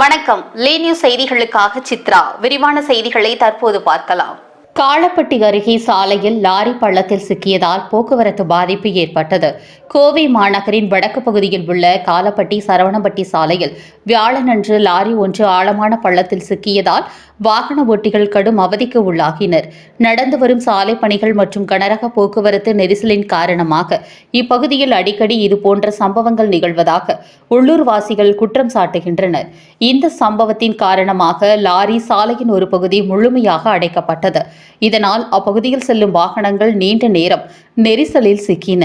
வணக்கம். லே நியூஸ் செய்திகளுக்காக சித்ரா. விரிவான செய்திகளை தற்போது பார்க்கலாம். காளப்பட்டி அருகே சாலையில் லாரி பள்ளத்தில் சிக்கியதால் போக்குவரத்து பாதிப்பு ஏற்பட்டது. கோவை மாநகரின் வடக்கு பகுதியில் உள்ள காலப்பட்டி சரவணப்பட்டி சாலையில் வியாழனன்று லாரி ஒன்று ஆழமான பள்ளத்தில் சிக்கியதால் வாகன ஓட்டிகள் கடும் அவதிக்கு உள்ளாகினர். நடந்து வரும் சாலை பணிகள் மற்றும் கனரக போக்குவரத்து நெரிசலின் காரணமாக இப்பகுதியில் அடிக்கடி இதுபோன்ற சம்பவங்கள் நிகழ்வதாக உள்ளூர்வாசிகள் குற்றம் சாட்டுகின்றனர். இந்த சம்பவத்தின் காரணமாக லாரி சாலையின் ஒரு பகுதி முழுமையாக அடைக்கப்பட்டது. இதனால் அப்பகுதியில் செல்லும் வாகனங்கள் நீண்ட நேரம் நெரிசலில் சிக்கின.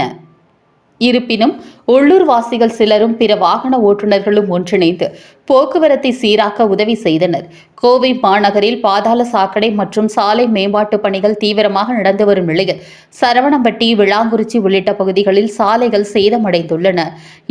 இருப்பினும் உள்ளூர்வாசிகள் சிலரும் பிற வாகன ஓட்டுநர்களும் ஒன்றிணைந்து போக்குவரத்தை சீராக்க உதவி செய்தனர். கோவை மாநகரில் பாதாள சாக்கடை மற்றும் சாலை மேம்பாட்டு பணிகள் தீவிரமாக நடந்து வரும் நிலையில் சரவணம்பட்டி விளாங்குறிச்சி உள்ளிட்ட பகுதிகளில் சாலைகள் சேதமடைந்துள்ளன.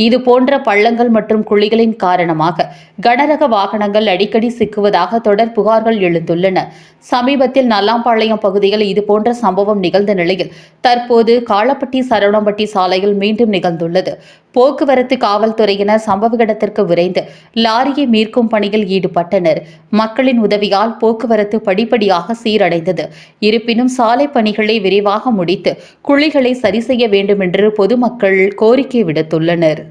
இதுபோன்ற பள்ளங்கள் மற்றும் குழிகளின் காரணமாக கனரக வாகனங்கள் அடிக்கடி சிக்குவதாக தொடர் புகார்கள் எழுந்துள்ளன. சமீபத்தில் நல்லாம்பாளையம் பகுதியில் இதுபோன்ற சம்பவம் நிகழ்ந்த நிலையில் தற்போது காலப்பட்டி சரவணம்பட்டி சாலையில் மீண்டும் நிகழ்ந்துள்ளது. போக்குவரத்து காவல்துறையினர் சம்பவ இடத்திற்கு விரைந்து லாரியை மீட்கும் பணியில் ஈடுபட்டனர். மக்களின் உதவியால் போக்குவரத்து படிப்படியாக சீரடைந்தது. இருப்பினும் சாலை பணிகளை விரைவாக முடித்து குழிகளை சரி செய்ய வேண்டும் என்று பொதுமக்கள் கோரிக்கை விடுத்துள்ளனர்.